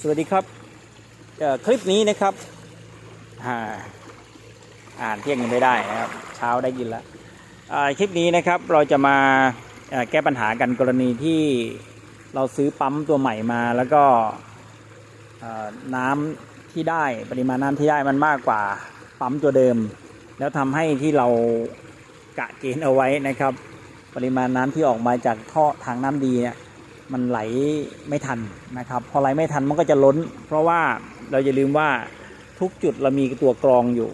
สวัสดีครับคลิปนี้นะครับอ่านเที่ยงยังไม่ได้นะครับเช้าได้ยินแล้วคลิปนี้นะครับเราจะมาแก้ปัญหากันกรณีที่เราซื้อปั๊มตัวใหม่มาแล้วก็น้ำที่ได้ปริมาณน้ำที่ได้มันมากกว่าปั๊มตัวเดิม แล้วทำให้ที่เรากะเกณฑ์เอาไว้นะครับ ปริมาณน้ำที่ออกมาจากท่อทางน้ำดีเนี่ย มันไหลไม่ทันนะครับ พอไหลไม่ทันมันก็จะล้น เพราะว่าเราอย่าลืมว่าทุกจุดเรามีตัวกรองอยู่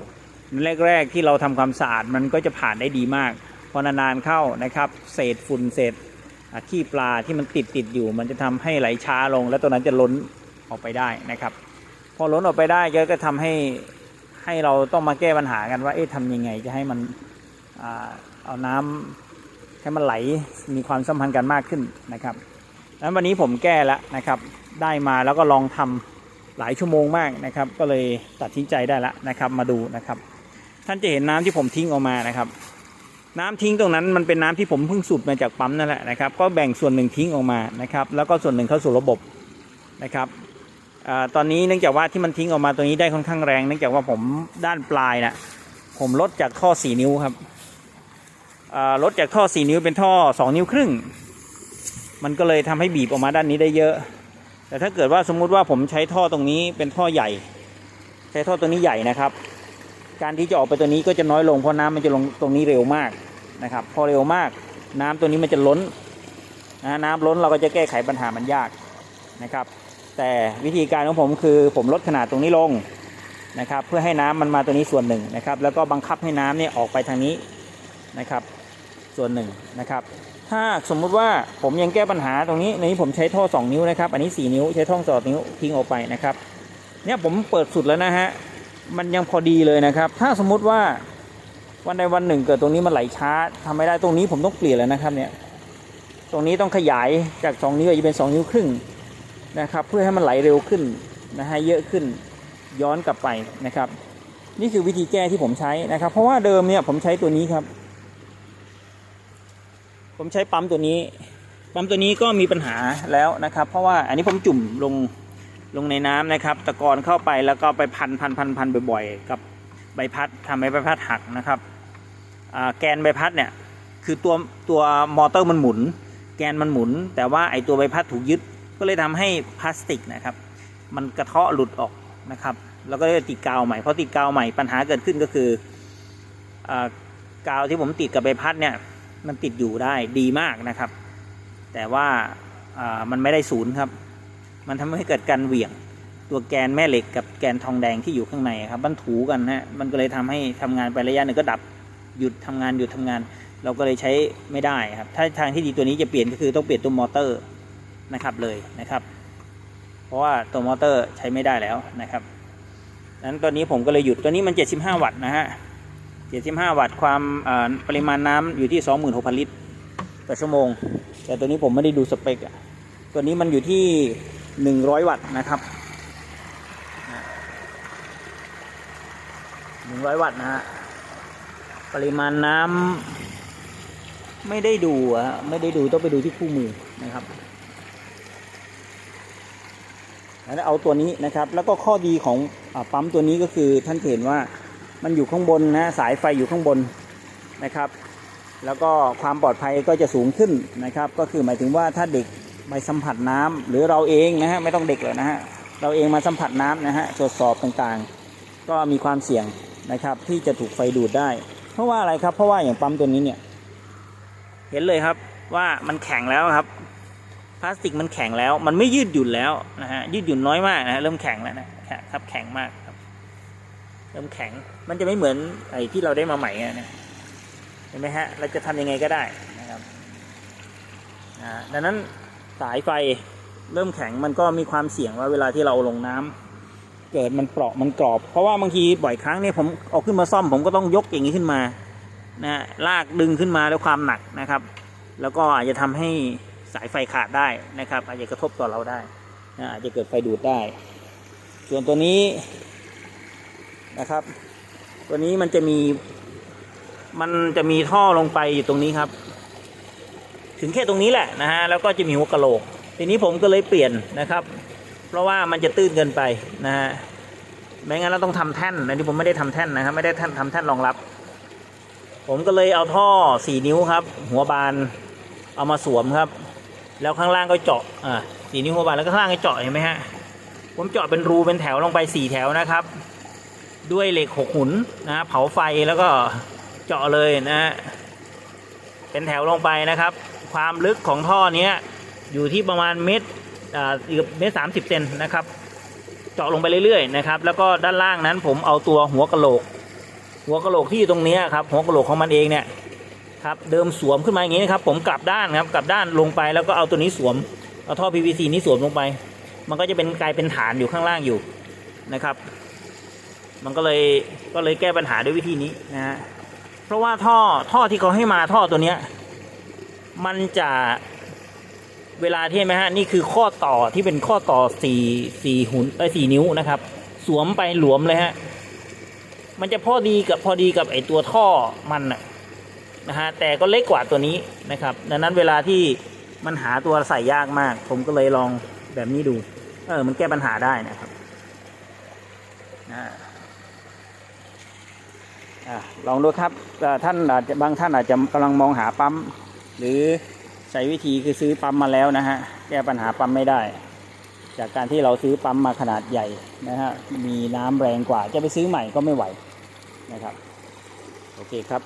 แรก ๆ ที่เราทำความสะอาดมันก็จะผ่านได้ดีมาก พอนานๆเข้านะครับ เศษฝุ่นเศษขี้ปลาที่มันติดติดอยู่ มันจะทำให้ไหลช้าลง แล้วตัวนั้นจะล้นออกไปได้นะครับ พอล้นออกไปได้ก็ทำให้ให้เราต้องมาแก้ปัญหากันว่าเอ๊ะทำยังไงจะให้มันอเอาน้ำให้มันไหลมีความสัมพันธ์กันมากขึ้นนะครับ นั้นวันนี้ผมแก้แล้วนะครับ ได้มาแล้วก็ลองทำหลายชั่วโมงมากนะครับ ก็เลยตัดสินใจได้แล้วนะครับ มาดูนะครับ ท่านจะเห็นน้ำที่ผมทิ้งออกมานะครับ น้ำทิ้งตรงนั้นมันเป็นน้ำที่ผมเพิ่งสูบมาจากปั๊มนั่นแหละนะครับ ก็แบ่งส่วนหนึ่งทิ้งออกมานะครับ แล้วก็ส่วนหนึ่งเข้าสู่ระบบนะครับอตอนนี้เนื่องจากว่าที่มันทิ้งออกมาตัวนี้ได้ค่อนข้างแรงเนื่องจากว่าผมด้านปลายนะผมลดจากท่อ 4 นิ้วครับลดจากท่อ 4 นิ้วเป็นท่อ 2 นิ้วครึ่ง มันก็เลยทำให้บีบออกมาด้านนี้ได้เยอะ แต่ถ้าเกิดว่าสมมุติว่าผมใช้ท่อตรงนี้เป็นท่อใหญ่ ใช้ท่อตัวนี้ใหญ่นะครับ การที่จะออกไปตัวนี้ก็จะน้อยลงเพราะน้ำมันจะลงตรงนี้เร็วมากนะครับ พอเร็วมากน้ำตัวนี้มันจะล้นนะน้ำล้นเราก็จะแก้ไขปัญหามันยากนะครับ แต่วิธีการของผมคือผมลดขนาดตรงนี้ลงนะครับเพื่อให้น้ำมันมาตัวนี้ส่วนหนึ่งนะครับ แล้วก็บังคับให้น้ำเนี่ยออกไปทางนี้นะครับ ส่วนหนึ่งนะครับ ถ้าสมมุติว่าผมยังแก้ปัญหาตรงนี้ในนี้ผมใช้ท่อ 2 นิ้วนะครับ อันนี้ 4 นิ้วใช้ท่อสอดนิ้วทิ้งออกไปนะครับ เนี่ยผมเปิดสุดแล้วนะฮะ มันยังพอดีเลยนะครับ ถ้าสมมุติว่าวันใดวันหนึ่งเกิดตรงนี้มันไหลช้าทำไม่ได้ตรงนี้ผมต้องเปลี่ยนแล้วนะครับเนี่ย ตรงนี้ต้องขยายจาก 2 นิ้วจะเป็น 2 นิ้วครึ่งนะครับ เพื่อให้มันไหลเร็วขึ้นนะฮะเยอะขึ้นย้อนกลับไปนะครับ นี่คือวิธีแก้ที่ผมใช้นะครับ เพราะว่าเดิมเนี่ยผมใช้ตัวนี้ครับ ผมใช้ปั๊มตัวนี้ ปั๊มตัวนี้ก็มีปัญหาแล้วนะครับ เพราะว่าอันนี้ผมจุ่มลงลงในน้ำนะครับ ตะกอนเข้าไปแล้วก็ไปพันพันพันพันบ่อยๆ กับใบพัดทำให้ใบพัดหักนะครับแกนใบพัดเนี่ยคือตัวตัวมอเตอร์มันหมุน แกนมันหมุน แต่ว่าไอตัวใบพัดถูกยึดก็เลยทำให้พลาสติกนะครับ มันกระเทาะหลุดออกนะครับ แล้วก็เลยติดกาวใหม่เพราะติดกาวใหม่ปัญหาเกิดขึ้นก็คืออกาวที่ผมติดกับใบพัดเนี่ย มันติดอยู่ได้ดีมากนะครับ แต่ว่าามันไม่ได้ศูนย์ครับ มันทำให้เกิดการเหวี่ยงตัวแกนแม่เหล็กกับแกนทองแดงที่อยู่ข้างในครับมันถูกันฮะมันก็เลยทำให้ทำงานไประยะหนึ่งก็ดับหยุดทำงานหยุดทำงาน เราก็เลยใช้ไม่ได้ครับ ถ้าทางที่ดีตัวนี้จะเปลี่ยนก็คือต้องเปลี่ยนตัวมอเตอร์นะครับเลยนะครับ เพราะว่าตัวมอเตอร์ใช้ไม่ได้แล้วนะครับนั้นตัวนี้ผมก็เลยหยุดตัวนี้มัน 75 วัตต์นะฮะ 75 วัตต์ความปริมาณน้ำอยู่ที่ 26,000 ลิตรต่อชั่วโมง แต่ตัวนี้ผมไม่ได้ดูสเปคอะตัวนี้มันอยู่ที่ 100 วัตต์นะครับ 100 วัตต์นะฮะปริมาณน้ำไม่ได้ดูอะฮะไม่ได้ดูต้องไปดูที่คู่มือนะครับแล้วเอาตัวนี้นะครับ แล้วก็ข้อดีของอปั๊มตัวนี้ก็คือท่านเห็นว่า มันอยู่ข้างบนนะสายไฟอยู่ข้างบนนะครับ แล้วก็ความปลอดภัยก็จะสูงขึ้นนะครับ ก็คือหมายถึงว่าถ้าเด็กไปสัมผัสน้ำหรือเราเองนะฮะไม่ต้องเด็กเลยนะฮะเราเองมาสัมผัสน้ำนะฮะตรวจสอบต่างๆ ก็มีความเสี่ยงนะครับ ที่จะถูกไฟดูดได้ เพราะว่าอะไรครับ เพราะว่าอย่างปั๊มตัวนี้เนี่ย เห็นเลยครับว่ามันแข็งแล้วครับพลาสติกมันแข็งแล้วมันไม่ยืดหยุ่นแล้วนะฮะยืดหยุ่นน้อยมากนะฮะเริ่มแข็งแล้วนะครับแข็งมากครับ เริ่มแข็ง มันจะไม่เหมือนไอ้ที่เราได้มาใหม่อะนะเห็นไหมฮะ เราจะทำยังไงก็ได้นะครับดังนั้นสายไฟเริ่มแข็งมันก็มีความเสี่ยงว่าเวลาที่เราลงน้ำเกิดมันเปราะมันกรอบ เพราะว่าบางทีบ่อยครั้งเนี่ยผมเอาขึ้นมาซ่อมผมก็ต้องยกอย่างนี้ขึ้นมานะลากดึงขึ้นมาด้วยความหนักนะครับ แล้วก็อาจจะทำให้สายไฟขาดได้นะครับ อาจจะกระทบต่อเราได้นะอาจจะเกิดไฟดูดได้ ส่วนตัวนี้นะครับ ตัวนี้มันจะมี มันจะมีท่อลงไปอยู่ตรงนี้ครับ ถึงแค่ตรงนี้แหละนะฮะแล้วก็จะมีหัวกะโหลก ทีนี้ผมก็เลยเปลี่ยนนะครับ เพราะว่ามันจะตื้นเกินไปนะฮะไม่งั้นเราต้องทำแท่นอันนี้ผมไม่ได้ทำแท่นนะครับไม่ได้แท่นทำแท่นรองรับ ผมก็เลยเอาท่อสี่นิ้วครับ หัวบานเอามาสวมครับ แล้วข้างล่างก็เจาะอ่าสี่นิ้วหัวบานแล้วก็ข้างล่างก็เจาะเห็นไหมฮะผมเจาะเป็นรูเป็นแถวลงไปสี่แถวนะครับ ด้วยเหล็กหกหุนนะฮะเผาไฟแล้วก็เจาะเลยนะฮะเป็นแถวลงไปนะครับ ความลึกของท่อเนี้ยอยู่ที่ประมาณเมตรอ่าเกือบเมตรสามสิบเซนนะครับ เจาะลงไปเรื่อยๆนะครับ แล้วก็ด้านล่างนั้นผมเอาตัวหัวกะโหลก หัวกะโหลกที่อยู่ตรงเนี้ยครับ หัวกะโหลกของมันเองเนี่ยครับเดิมสวมขึ้นมาอย่างนี้นะครับผมกลับด้านครับกลับด้านลงไปแล้วก็เอาตัวนี้สวมเอาท่อ PVC นี้สวมลงไป มันก็จะเป็นกลายเป็นฐานอยู่ข้างล่างอยู่นะครับ มันก็เลยก็เลยแก้ปัญหาด้วยวิธีนี้นะฮะเพราะว่าท่อท่อที่เขาให้มาท่อตัวเนี้ย มันจะเวลาที่เห็นไหมฮะนี่คือข้อต่อที่เป็นข้อต่อสี่สี่หุ่นไอ้สี่นิ้วนะครับ สวมไปหลวมเลยฮะมันจะพอดีกับพอดีกับไอตัวท่อมันนะนะฮะแต่ก็เล็กกว่าตัวนี้นะครับ ดังนั้นเวลาที่มันหาตัวใส่ยากมาก ผมก็เลยลองแบบนี้ดู เออ มันแก้ปัญหาได้นะครับนะ ลองดูครับท่านอาจจะบางท่านอาจจะกำลังมองหาปั๊ม หรือใช้วิธีคือซื้อปั๊มมาแล้วนะฮะแก้ปัญหาปั๊มไม่ได้ จากการที่เราซื้อปั๊มมาขนาดใหญ่นะฮะมีน้ำแรงกว่าจะไปซื้อใหม่ก็ไม่ไหวนะครับ โอเคครับ